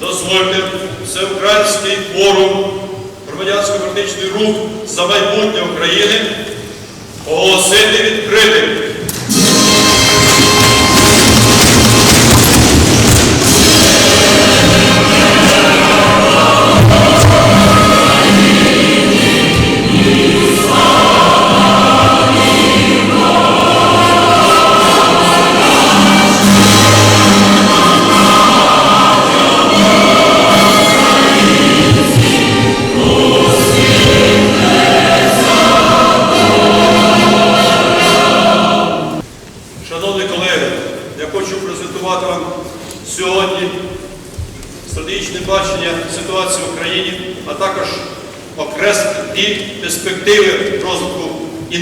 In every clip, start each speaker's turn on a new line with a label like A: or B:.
A: дозвольте всеукраїнський форум громадянсько-політичний рух за майбутнє України оголосити відкритим.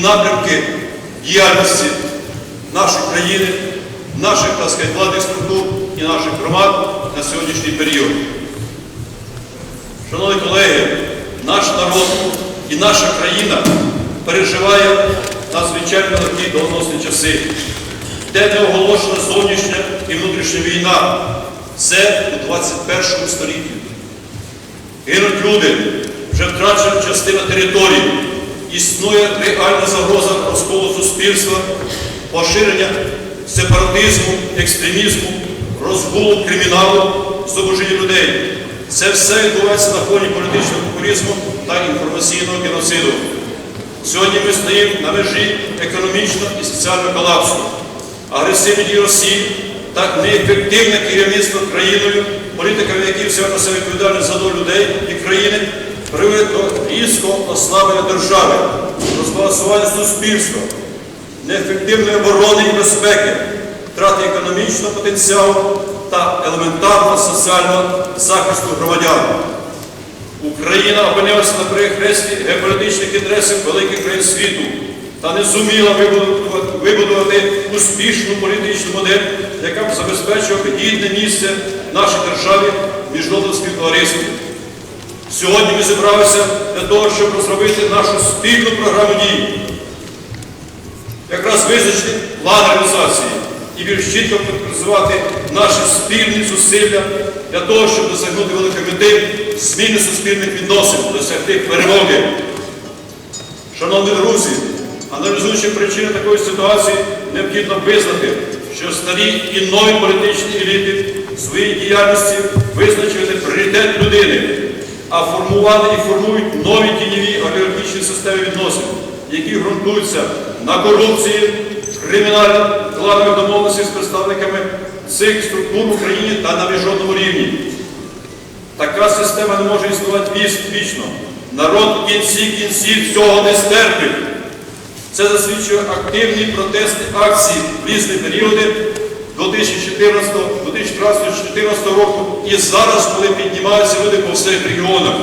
A: Напрямки діяльності нашої країни, наших так сказати, владних структур і наших громад на сьогоднішній період. Шановні колеги, наш народ і наша країна переживає надзвичайно легкі доленосні часи, де не оголошена зовнішня і внутрішня війна. Це у 21 столітті. Гинуть люди, вже втрачена частина території, існує реальна загроза розколу суспільства, поширення сепаратизму, екстремізму, розгулу криміналу, зубожіння людей. Це все відбувається на фоні політичного популізму та інформаційного геноциду. Сьогодні ми стоїмо на межі економічного і соціального колапсу. Агресивні дії Росії та неефективне керівництво країною, політиками, які взяли на себе відповідальність за долю людей і країни, приводить до різкого ослаблення держави, розбалансування суспільства, неефективної оборони і безпеки, втрати економічного потенціалу та елементарного соціального захисту громадян. Україна опинилася на перехресті геополітичних інтересів великих країн світу та не зуміла вибудувати, успішну політичну модель, яка б забезпечила б гідне місце нашій державі в міжнародному співтоваристві. Сьогодні ми зібралися для того, щоб розробити нашу спільну програму дій, якраз визначити план реалізації і більш чітко конкретизувати наші спільні зусилля для того, щоб досягнути великої мети зміни суспільних відносин, досягти перемоги. Шановні друзі, аналізуючи причини такої ситуації, необхідно визнати, що старі і нові політичні еліти своїй діяльності визначили пріоритет людини, а формували і формують нові тіньові олігархічні системи відносин, які ґрунтуються на корупції, кримінальних кланових домовленостей з представниками цих структур в Україні та на міжнародному рівні. Така система не може існувати вічно. Народ в кінці кінців цього не стерпить. Це засвідчує активні протестні акції в різні періоди 2014, 2014 року і зараз, коли піднімаються люди по всіх регіонах.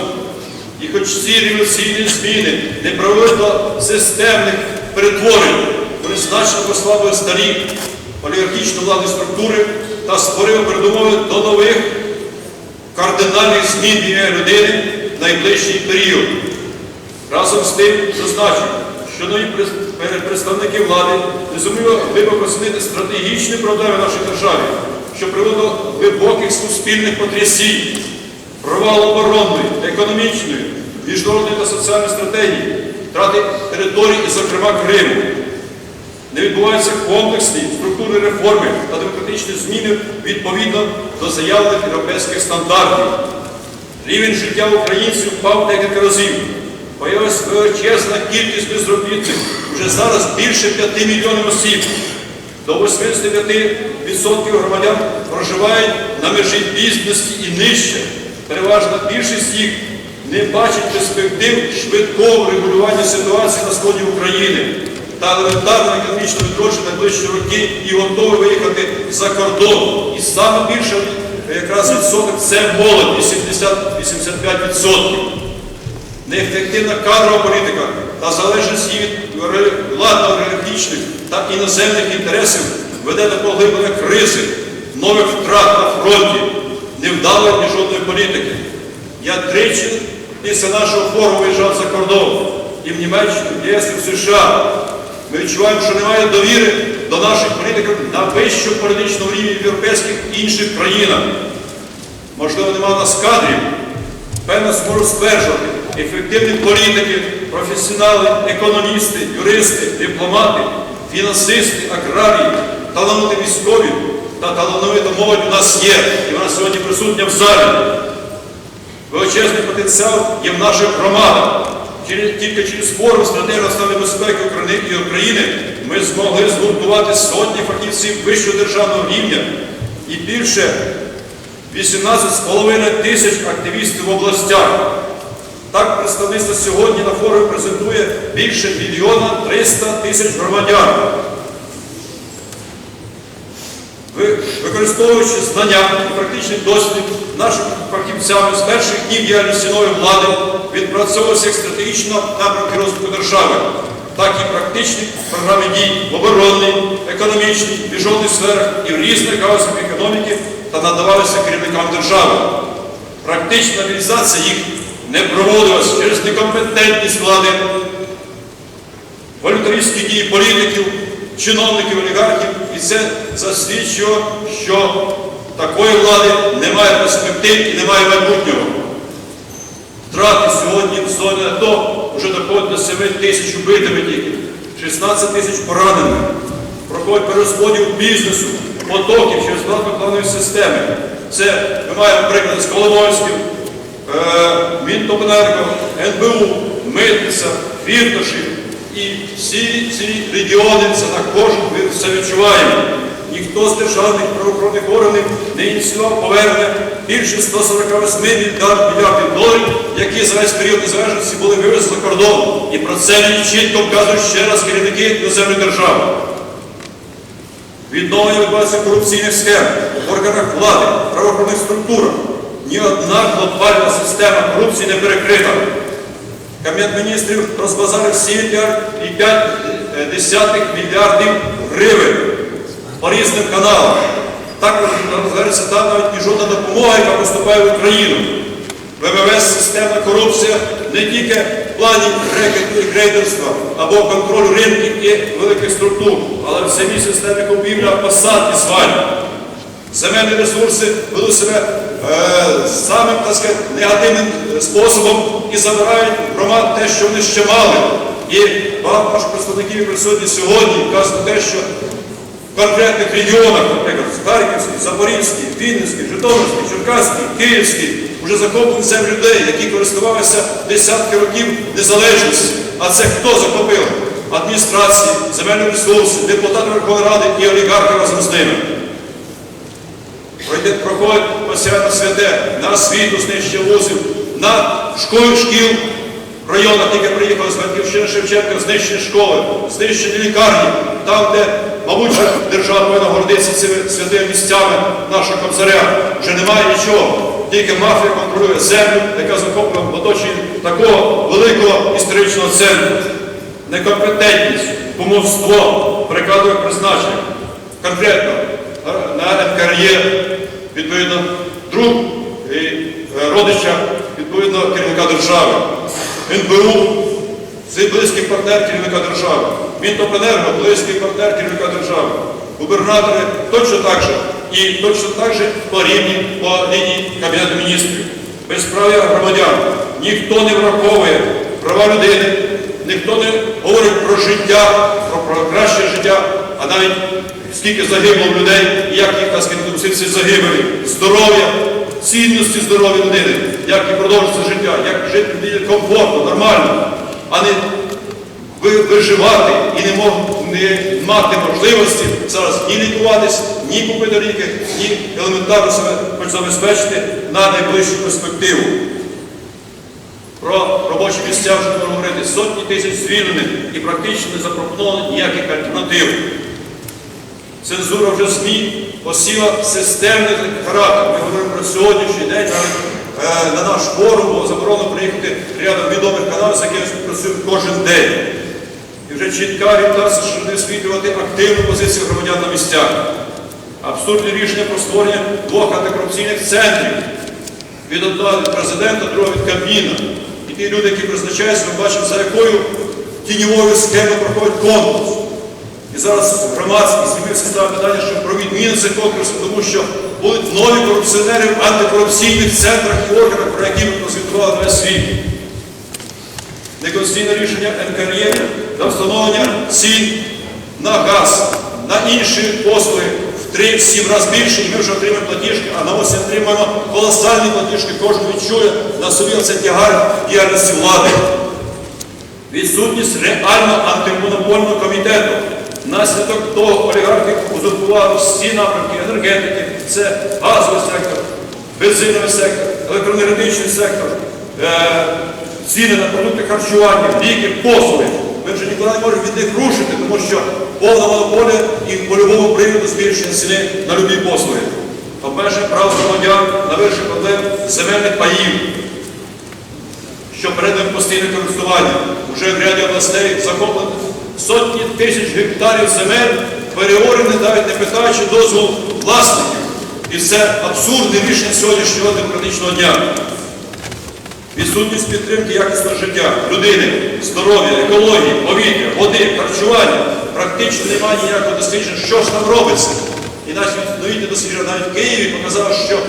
A: І хоч ці революційні зміни не привели до системних перетворень, вони значно послабили старі олігархічно владні структури та створили передумови до нових кардинальних змін ім'я людини в найближчий період. Разом з тим зазначу, що нові представники влади не зуміли глибоко оцінити стратегічні проблеми нашої держави, що привело глибоких суспільних потрясінь, провал оборонної, економічної, міжнародної та соціальної стратегії, втрати територій і, зокрема, Криму. Не відбуваються комплексні структурні реформи та демократичні зміни відповідно до заявлених європейських стандартів. Рівень життя українців впав декілька разів. Появилася величезна кількість безробітних, вже зараз більше 5 мільйонів осіб. До 85% громадян проживають на межі бідності і нижче. Переважна більшість їх не бачить перспектив швидкого регулювання ситуації на сході України та елементарного економічного відродження найближчі роки і готові виїхати за кордон. І саме більше якраз відсоток це молодь 80-85%. Неефективна кадрова політика та залежність її від владно-олігархічних та іноземних інтересів веде до поглиблення кризи, нових втрат на фронті, невдалої міжнародної політики. Я тричі після нашого форуму виїжджав за кордон і в Німеччину, в ЄС, і в США. Ми відчуваємо, що немає довіри до наших політиків на вищому політичному рівні в європейських інших країнах. Можливо, немає нас кадрів. Певно, зможу стверджувати, ефективні політики, професіонали, економісти, юристи, дипломати, фінансисти, аграрії, талановиті військові та талановита молодь у нас є, і вона сьогодні присутня в залі. Величезний потенціал є в наших громадах. Тільки через форум стратегії національної безпеки України ми змогли згуртувати сотні фахівців вищого державного рівня і більше 18,5 тисяч активістів в областях. Так, представництво сьогодні на форумі презентує більше мільйона 300 тисяч громадян. Використовуючи знання і практичний досвід нашими фахівцями з перших днів діяльності нової влади відпрацьовувався як стратегічно напрямки розвитку держави, так і практичні програми дій в оборонній, економічній, міжнародних сферах і в різних галузях економіки та надавалися керівникам держави. Практична реалізація їх не проводилась через некомпетентність влади, волюнтаристські дії політиків, чиновників, олігархів, і це засвідчило, що такої влади немає перспектив і немає майбутнього. Втрати сьогодні в зоні АТО вже доходять до 7 тисяч убитими тільки, 16 тисяч пораненими. Проходить перерозподіл бізнесу, потоків через планові системи. Це ми маємо приклади з Коломойським, Мінтопенерго, НБУ, Митниця, Фірташі. І всі ці регіони це також ми все відчуваємо. Ніхто з державних правоохоронних органів не ініціював повернення більше 148 мільярдів доларів, які за весь період незалежності були вивезені за кордон. І про це мені чітко вказують ще раз керівники іноземної держави. Відновлення відбувається корупційних схем в органах влади, правоохоронних структурах. Ні одна глобальна система корупції не перекрита. Кабінет міністрів розбазарив 7,5 мільярдів гривень по різним каналам. Також розглядається та навіть і жодна допомога, яка поступає в Україну. ВМВС системна корупція не тільки в плані рекету і грейдерства або контролю ринків і великих структур, але в самій системі купівля посад і звань. Земельні ресурси ведуть себе е, самим так сказати, негативним е, способом і забирають громад те, що вони ще мали. І багато наших представників присутні сьогодні вказують те, що в конкретних регіонах, наприклад, Харківський, Запорізький, Вінницький, Житомирський, Черкаський, Київський, вже захоплені землі людей, які користувалися десятки років незалежності. А це хто захопив? Адміністрації, земельні ресурси, депутати Верховної Ради і олігархи разом з ними. Проходить постійно святе на освіту знищення вузів, на школи шкіл в районах, які приїхали з Батьківщини Шевченка, знищені школи, знищені лікарні, там, де, мабуть, держава повинна гордитися цими святими місцями нашого кобзаря. Вже немає нічого. Тільки мафія контролює землю, яка захоплює в оточенні такого великого історичного центру. Некомпетентність, кумовство, прикладове призначення. Конкретно на НКРЄ, відповідно, друг і е, родича, відповідно, керівника держави. НБУ це близький партнер керівника держави. Мінтопенерго близький партнер керівника держави. Губернатори точно так же. І точно так же по рівні, по лінії Кабінету міністрів. Безправ'я громадян. Ніхто не враховує права людини, ніхто не говорить про життя, про, про краще життя, а навіть скільки загибло людей, як їх так сказати, ці загибелі, здоров'я, цінності здоров'я людини, як і продовжиться життя, як жити людині комфортно, нормально, а не виживати і не, мати можливості зараз ні лікуватись, ні купити ліки, ні елементарно себе хоч забезпечити на найближчу перспективу. Про робочі місця вже говорити сотні тисяч звільнених і практично не запропоновано ніяких альтернатив. Цензура вже ЗМІ посіла системний характер. Ми говоримо про сьогоднішній день. Е, на наш форум було заборонено приїхати рядом відомих каналів, з якими ми працюємо кожен день. І вже чітка орієнтація, що не висвітлювати активну позицію громадян на місцях. Абсурдні рішення про створення двох антикорупційних центрів від одного від президента, другого від Кабміна. І ті люди, які призначаються, ми бачимо, за якою тіньовою схемою проходить конкурс. І зараз громадськість з'явився ставить питання, що про відміну цих конкурсів, тому що будуть нові корупціонери в антикорупційних центрах і органах, про які ми прозвітували весь світ. Неконституційне рішення НКРЄ та встановлення цін на газ, на інші послуги в 3-7 разів більше, і ми вже отримаємо платіжки, а на ось отримаємо колосальні платіжки, кожен відчує на собі оце тягар діяльності влади. Відсутність реально антимонопольного комітету. Наслідок того олігархи узурпували всі напрямки енергетики, це газовий сектор, бензиновий сектор, електроенергетичний сектор, е, ціни на продукти харчування, ліки, послуги. Ми вже ніколи не можемо від них рушити, тому що повна монополія і по любому приводу збільшення ціни на любі послуги. Обмеження прав громадян на вирішення проблем земельних паїв що передано постійне користування. Уже в ряді областей захоплено сотні тисяч гектарів земель, переорені навіть не питаючи дозволу власників. І це абсурдне рішення сьогоднішнього демократичного дня. Відсутність підтримки якісного життя людини, здоров'я, екології, повітря, води, харчування. Практично немає ніякого дослідження, що ж там робиться. І наші новітні дослідження навіть в Києві показали, що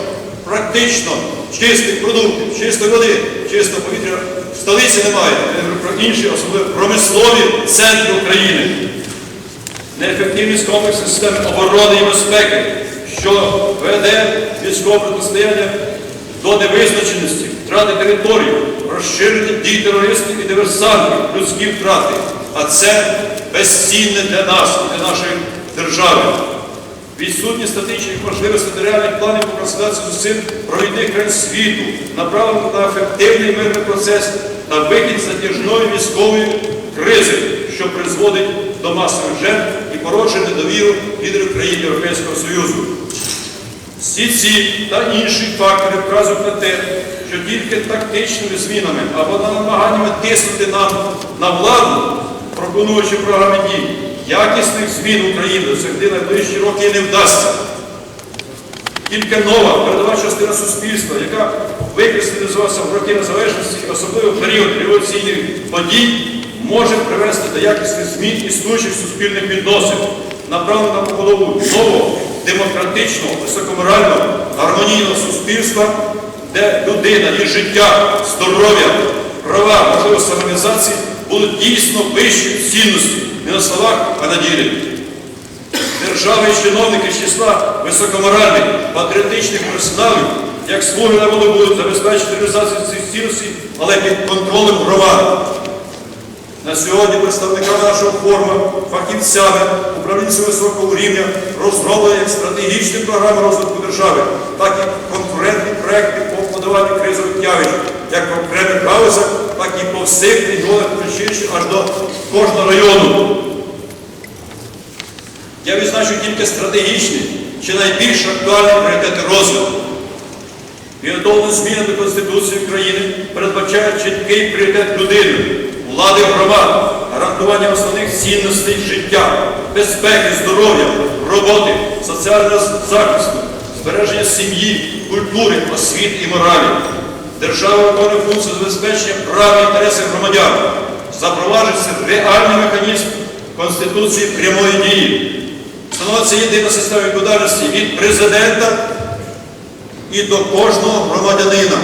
A: практично чистих продуктів, чистої води, чистого повітря в столиці немає. Я говорю про інші, особливо промислові центри України. Неефективність комплексної системи оборони і безпеки, що веде військове протистояння до невизначеності, втрати території, розширення дій терористів і диверсантів, людські втрати. А це безцінне для нас і для нашої держави. Відсутність статичних можливостей та реальних планів по консолідації зусиль провідних країн світу, направлених на ефективний мирний процес та вихід затяжної військової кризи, що призводить до масових жертв і породжує недовіру лідерів країн Європейського Союзу. Всі ці та інші фактори вказують на те, що тільки тактичними змінами або намаганнями тиснути нам на владу, пропонуючи програми дій, якісних змін України досягти найближчі роки не вдасться. Тільки нова передова частина суспільства, яка викристалізувалася в роки незалежності, особливо в період революційних подій, може привести до якісних змін існуючих суспільних відносин, направлених на побудову нового, демократичного, високоморального, гармонійного суспільства, де людина, її життя, здоров'я, права, можливість самореалізації будуть дійсно вищі цінності не на словах, а на ділі. Держави і чиновники з числа високоморальних, патріотичних персоналів, як слуги народу будуть забезпечити реалізацію цих цінностей, але під контролем громад. На сьогодні представниками нашого форуму, фахівцями, управлінцями високого рівня розроблені як стратегічні програми розвитку держави, так і конкурентні проекти по подаванню кризових явищ, як в окремих галузях, так і по всіх регіонах, включаючи аж до кожного району. Я відзначу тільки стратегічні чи найбільш актуальні пріоритети розвитку. Підготовлені зміни до Конституції України передбачають чіткий пріоритет людини, влади громад, гарантування основних цінностей життя, безпеки, здоров'я, роботи, соціального захисту, збереження сім'ї, культури, освіти і моралі. Держава виконує функцію забезпечення прав і інтересів громадян, запроваджується реальний механізм Конституції прямої дії. Встановиться єдина система відповідальності від президента і до кожного громадянина.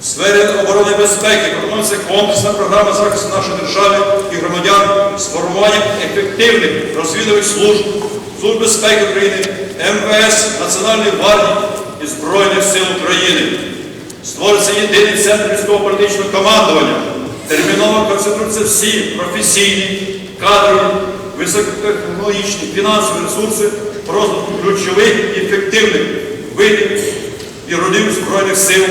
A: В сфері оборони і безпеки пропонується комплексна програма захисту нашої держави і громадян з формуванням ефективних розвідувальних служб, Служб безпеки України, МВС, Національної гвардії і Збройних сил України. Створиться єдиний центр військово-політичного командування. Терміново концентруються всі професійні, кадрові, високотехнологічні фінансові ресурси розвитку ключових і ефективних видів і родів Збройних сил,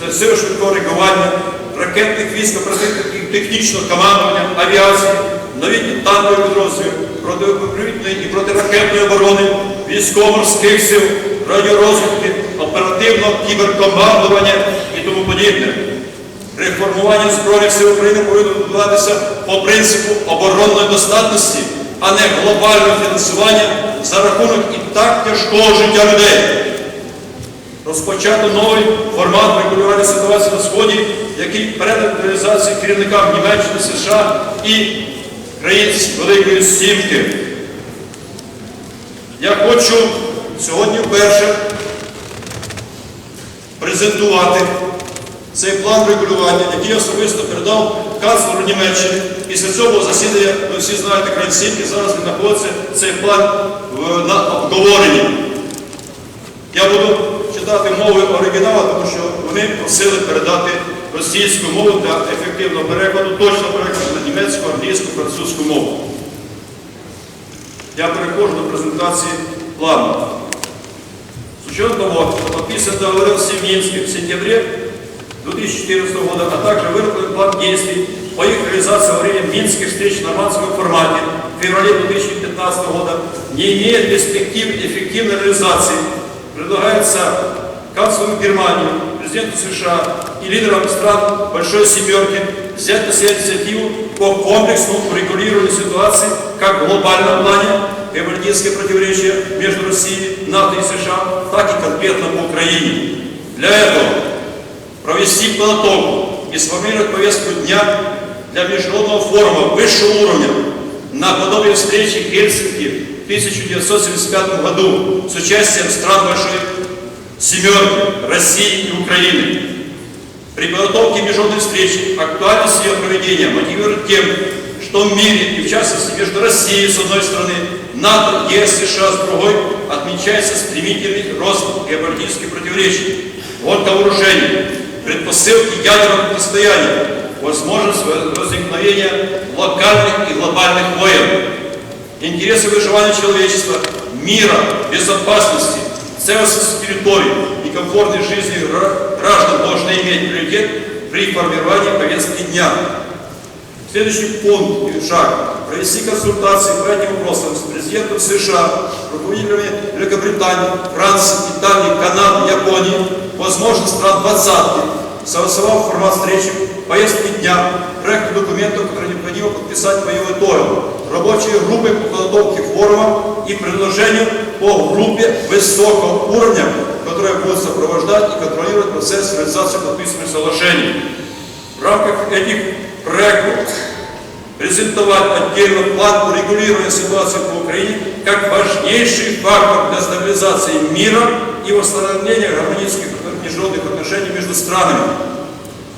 A: це сили швидкого реагування, ракетних військ, оперативно-технічного командування, авіації, новітні танкові підрозділи, протипровітної і протиракетної оборони, військово-морських сил, радіорозвідки, оперативного кіберкомандування і тому подібне. Реформування Збройних сил України повинно відбуватися по принципу оборонної достатності, а не глобального фінансування за рахунок і так тяжкого життя людей. Розпочато новий формат регулювання ситуації на Сході, який переданий реалізації керівникам Німеччини, США і країн Великої Сімки. Я хочу сьогодні вперше презентувати цей план регулювання, який я особисто передав канцлеру Німеччини. Після цього засідання, ви всі знаєте, країн Сімки, зараз він знаходиться цей план на обговоренні. Я буду читати мови оригіналу, тому що вони просили передати російську мову для ефективного перекладу, точного перекладу на німецьку, англійську, французьку мову. Я переходжу до презентації плану. С учетом того, что подписан договор с Минске в сентябре 2014 года, а также выработан план действий по их реализации во время минских встреч в нормандском формате в феврале 2015 года, не имеет перспектив эффективной реализации, предлагается канцлеру Германии, президенту США и лидерам стран Большой Семерки взять на себя инициативу по комплексному урегулированию ситуации как в глобальном плане, геополитические противоречия между Россией, НАТО и США, так и конкретно по Украине. Для этого провести подготовку и сформировать повестку дня для международного форума высшего уровня наподобие встречи в Хельсинки в 1975 году с участием стран Большой Семерки, России и Украины. При подготовке международной встречи актуальность ее проведения мотивирует тем, что в мире, и в частности между Россией с одной стороны, НАТО, ЕС, США с другой, отмечается стремительный рост геополитических противоречий, гонка вооружений, предпосылки ядерного противостояния, возможность возникновения локальных и глобальных войн, интересы выживания человечества, мира, безопасности, целостности территорий и комфортной жизни гра- граждан должны иметь приоритет при формировании повестки дня. Следующий пункт и шаг. Провести консультации по этим вопросам с президентом США, руководителями Великобритании, Франции, Италии, Канады, Японии, возможно, стран двадцатки, согласовав формат встречи, повестки дня, проект документов, которые необходимо подписать по его итогам, рабочие группы по подготовке форума и предложению по группе высокого уровня, которая будет сопровождать и контролировать процесс реализации подписанных соглашений. В рамках этих проектов презентовать отдельно план урегулирования ситуации по Украине как важнейший фактор для стабилизации мира и восстановления гармонических международных отношений между странами.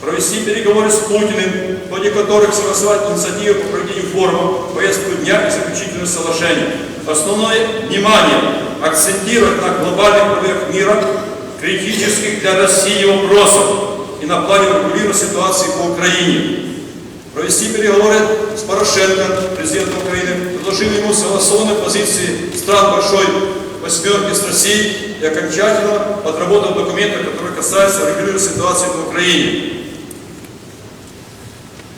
A: Провести переговоры с Путиным, в ходе которых согласовать инициативы по проведению форума, повестку дня и заключительных соглашений. Основное внимание акцентировать на глобальных проблемах мира, критических для России вопросах и на плане регулирования ситуации по Украине провести переговоры с Порошенко, президентом Украины, предложив ему согласованные позиции стран Большой Восьмерки с Россией и окончательно отработать документы, которые касаются регулирования ситуации по Украине.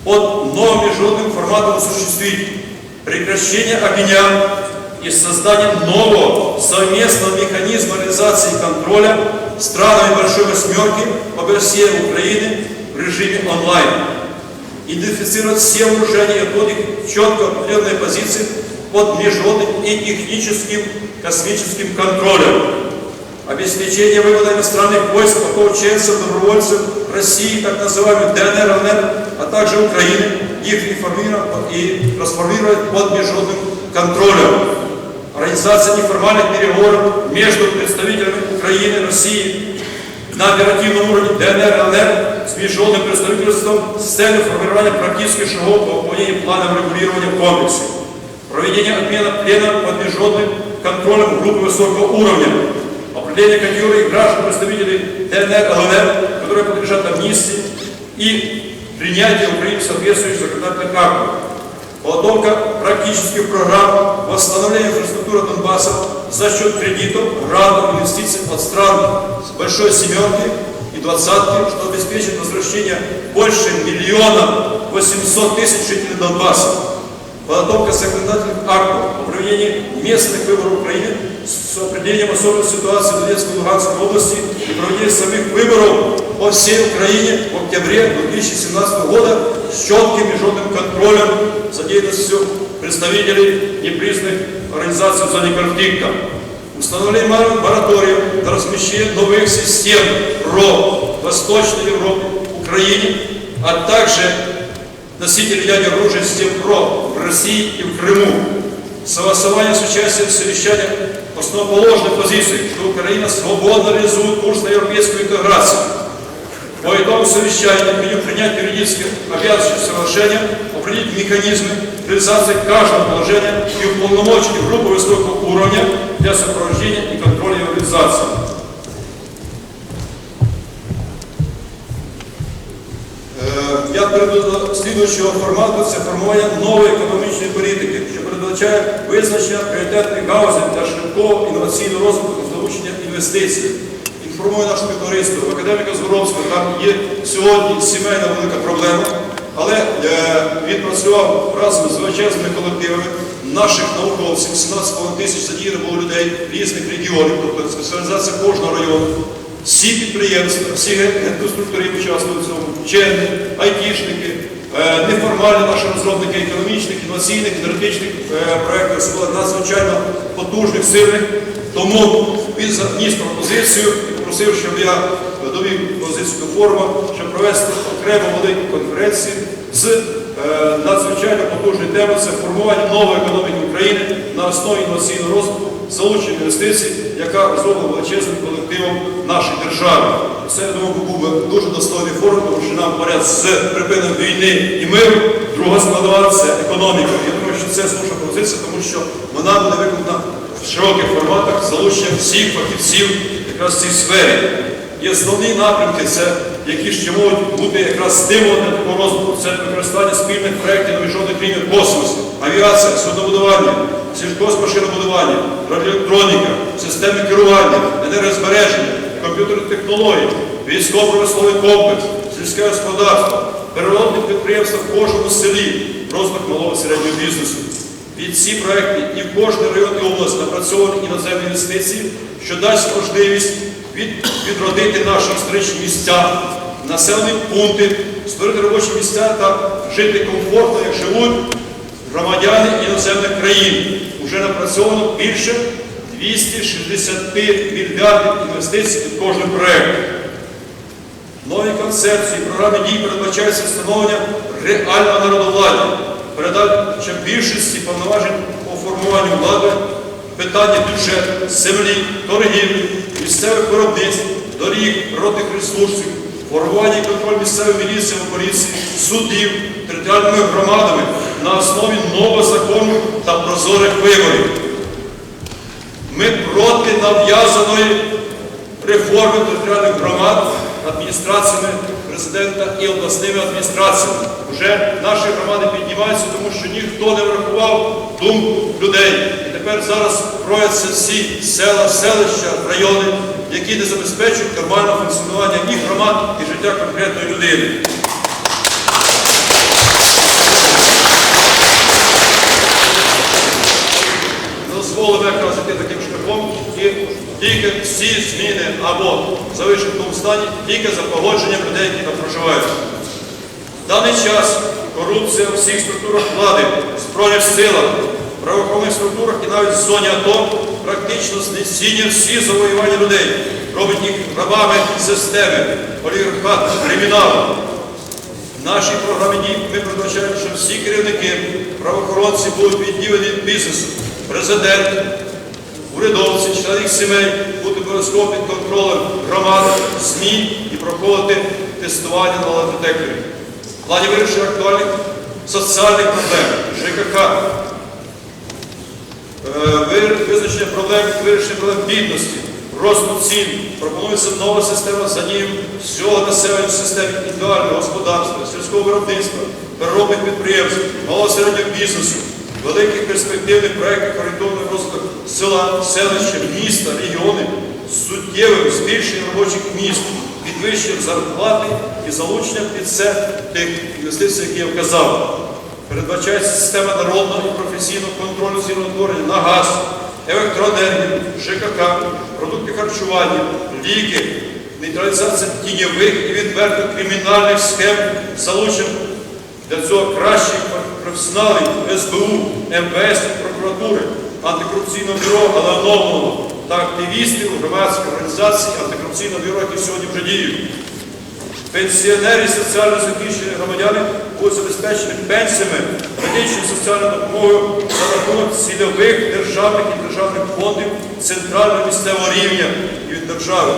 A: Под новым международным форматом осуществить прекращение огня и создание нового совместного механизма реализации контроля странами Большой Восьмерки по России и Украины в режиме онлайн Идентифицировать все вооружения и отводить четко определенные позиции под международным и техническим космическим контролем. Обеспечение вывода иностранных войск ополченцев, добровольцев России, так называемых ДНР, ЛНР, а также Украины, их реформировать и трансформировать под международным контролем. Организация неформальных переговоров между представителями Украины, России на оперативном уровне ДНР, ЛНР с международным представительством с целью формирования практических шагов по выполнению плана регулирования в комплексе. Проведение отмена плена под международным контролем группы высокого уровня. Определение категории граждан представителей ДНР, ЛНР, которые подлежат амнистии и принятие Украины соответствующих законодательных актов. Подготовка практических программ восстановления инфраструктуры Донбасса за счет кредитов, грантов, инвестиций от стран с большой семерки и двадцатки, что обеспечит возвращение больше миллиона 800 тысяч жителей Донбасса. Подготовка законодательных актов о проведении местных выборов Украины с определением особой ситуации в Донецкой и Луганской области и проведение самих выборов по всей Украине в октябре 2017 года с четким международным контролем за деятельностью представителей непризнанных организаций в зоне конфликта. Установление мор- моратория на размещение новых систем РО в Восточной Европе, Украине, а также носитель ядер оружия систем ПРО в России и в Крыму. Согласование с участием в совещании основоположной позиции, что Украина свободно реализует курс на европейскую интеграцию. По итогу совещания меню принять юридически обязывающее соглашение, определить механизмы реализации каждого положения и уполномочить группу высокого уровня для сопровождения и контроля его реализации. Е, Я перейду до слідуючого формату це формування нової економічної політики, що передбачає визначення пріоритетних галузей для швидкого інноваційного розвитку та залучення інвестицій. Інформую наше співтовариство, в академіка Згоровського там є сьогодні сімейна велика проблема, але е, він працював разом з величезними колективами наших науковців, 17,5 тисяч задіяно було людей різних регіонів, тобто спеціалізація кожного району. Всі підприємства, всі генконструктори участвують в цьому, вчені, айтішники, е, неформальні наші розробники економічних, інноваційних, енергетичних е, проєктів, надзвичайно потужних, сильних. Тому він заніс пропозицію попросив, щоб я довів позицію до форуму, щоб провести окрему велику конференцію з е, надзвичайно потужної теми це формування нової економіки України на основі інноваційного розвитку, залучення інвестицій, яка розроблена величезним колективом нашої держави. Це я думаю, був би дуже достойний форум, тому що нам поряд з припиненням війни і миру, друга складова це економіка. Я думаю, що це слушна позиція, тому що вона буде виконана в широких форматах з залученням всіх фахівців якраз в цій сфері. І основні напрямки, це які ще можуть бути якраз стимулом для такого розвитку, це використання спільних проєктів на міжнародних рівнях космосу, авіація, суднобудування, сільськогоспошинобудування, радіоелектроніка, системи керування, енергозбереження, комп'ютерні технології, військово-промисловий комплекс, сільське господарство, переробні підприємства в кожному селі, розвиток малого середнього бізнесу. Під ці проекти і в кожний район і область напрацьовані іноземні інвестиції, що дасть можливість від, відродити наші історичні місця, населені пункти, створити робочі місця та жити комфортно, як живуть громадяни іноземних країн. Уже напрацьовано більше 260 мільярдів інвестицій під кожним проєктом. Нові концепції, програми дій передбачається встановлення реального народовладдя, передача більшості повноважень по формуванню влади, питання бюджету, землі, торгівлі, місцевих виробництв, доріг, природних ресурсів, формування і контроль місцевої міліції поліції, судів, територіальними громадами на основі нового закону та прозорих виборів. Ми проти нав'язаної реформи територіальних громад адміністраціями президента і обласними адміністраціями. Вже наші громади піднімаються, тому що ніхто не врахував думку людей. І тепер зараз кроються всі села, селища, райони, які не забезпечують нормальне функціонування і громад, і життя конкретної людини. дозволимо тільки всі зміни або залишити в тому стані тільки за погодженням людей, які там проживають. В даний час корупція в всіх структурах влади, збройних силах, правоохоронних структурах і навіть в зоні АТО практично знесіння всі завоювання людей, робить їх рабами системи, олігархату, криміналу. В нашій програмі дій ми передбачаємо, що всі керівники, правоохоронці будуть відділені від бізнесу. Президент, урядовці, члени сімей будуть обов'язково під контролем громади, ЗМІ і проходити тестування на латотекторі. В плані вирішення актуальних соціальних проблем, ЖКХ, Е, визначення проблем, вирішення проблем бідності, росту цін. Пропонується нова система задіїв всього населення в системі індивідуального господарства, сільського виробництва, переробних підприємств, малого середнього бізнесу, великих перспективних проєктів орієнтованих на розвиток села, селища, міста, регіони з суттєвим збільшенням робочих місць, підвищенням зарплати і залученням під це тих інвестицій, які я вказав. Передбачається система народного і професійного контролю ціноутворення на газ, електроенергію, ЖКХ, продукти харчування, ліки, нейтралізація тіньових і відверто кримінальних схем, залучення для цього кращих професіоналів СБУ, МВС, прокуратури, антикорупційного бюро, але оновленого та активістів громадських організацій антикорупційного бюро, які сьогодні вже діють. Пенсіонери соціально захищені громадяни будуть забезпечені пенсіями, медичною соціальною допомогою за рахунок цільових державних і державних фондів центрального місцевого рівня і від держави.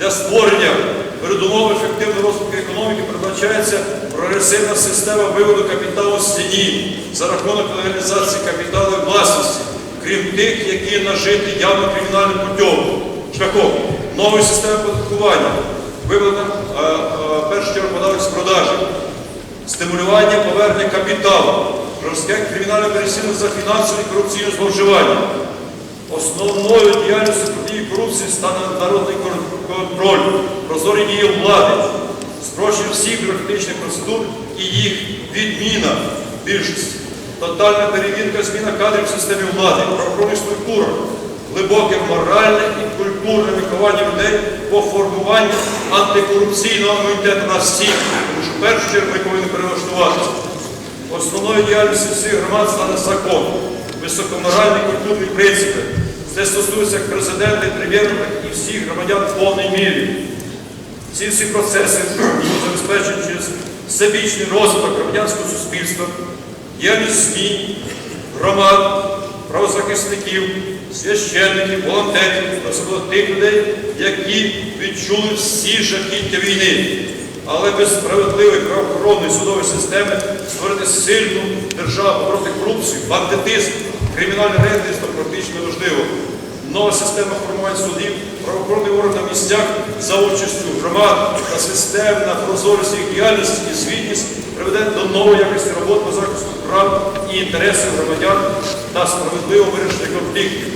A: Для створення передумов ефективного розвитку економіки передбачається прогресивна система виводу капіталу з тіні за рахунок легалізації капіталу і власності, крім тих, які нажиті явно кримінальним путем, шляхом нової системи податкування, виведення е, е, податок з продажі, стимулювання повернення капіталу, жорстке кримінальне переслідування за фінансові і корупційні зловживання. Основною діяльністю корупції стане народний контроль, прозорі дії влади, спрощення всіх бюрократичних процедур і їх відміна більшості, тотальна перевірка зміна кадрів в системі влади, правоохоронних структурах, глибоке моральне і культурне виховання людей по формуванню антикорупційного імунітету на всіх, тому що в першу чергу ми повинні перелаштуватися. Основною діяльністю всіх громад стане закон, високоморальні культурні принципи. Це стосується президента прем'єра, і всіх громадян в повній мірі. Ці всі процеси забезпечені через всебічний розвиток громадянського суспільства, діяльність СМІ, громад, правозахисників, священників, волонтерів, особливо тих людей, які відчули всі жахіття війни. Але без справедливої правоохоронної судової системи створити сильну державу проти корупції, бандитизм, кримінальне рейдерство практично неможливо. Нова система формування судів, правоохоронний орган на місцях за участю громад та системна прозорість їх діяльності і звітність приведе до нової якості роботи по захисту прав і інтересів громадян та справедливого вирішення конфліктів.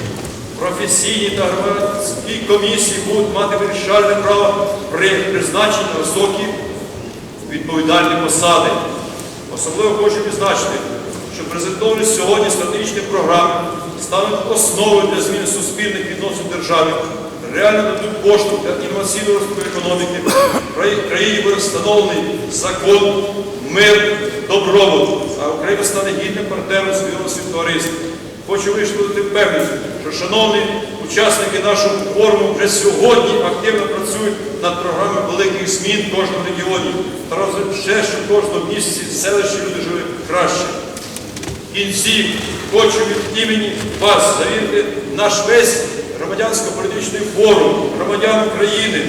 A: Професійні та громадські комісії будуть мати вирішальне право при призначенні високі відповідальні посади. Особливо хочу відзначити, що презентовані сьогодні стратегічні програми стануть основою для зміни суспільних відносин в державі, реально дадуть поштовх для інноваційного розвитку економіки. В країні буде встановлений закон, мир, добробут, а Україна стане гідним партнером світового світовариства. Хочу висловити впевненість, що шановні учасники нашого форуму вже сьогодні активно працюють над програмою великих змін в кожному регіоні та ще, що в кожному місці селищі люди жили краще. Кінці хочу від імені вас завірити наш весь громадянсько-політичний форум громадян України,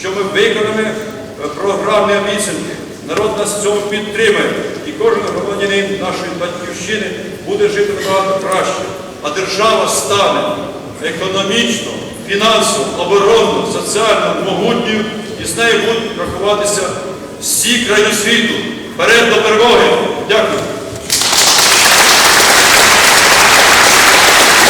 A: що ми виконаємо е, програмні обіцянки. Народ нас в цьому підтримає, і кожен громадянин нашої батьківщини буде жити набагато краще, а держава стане економічно, фінансово, оборонно, соціально могутньою, і з нею будуть рахуватися всі країни світу. Вперед до перемоги! Дякую!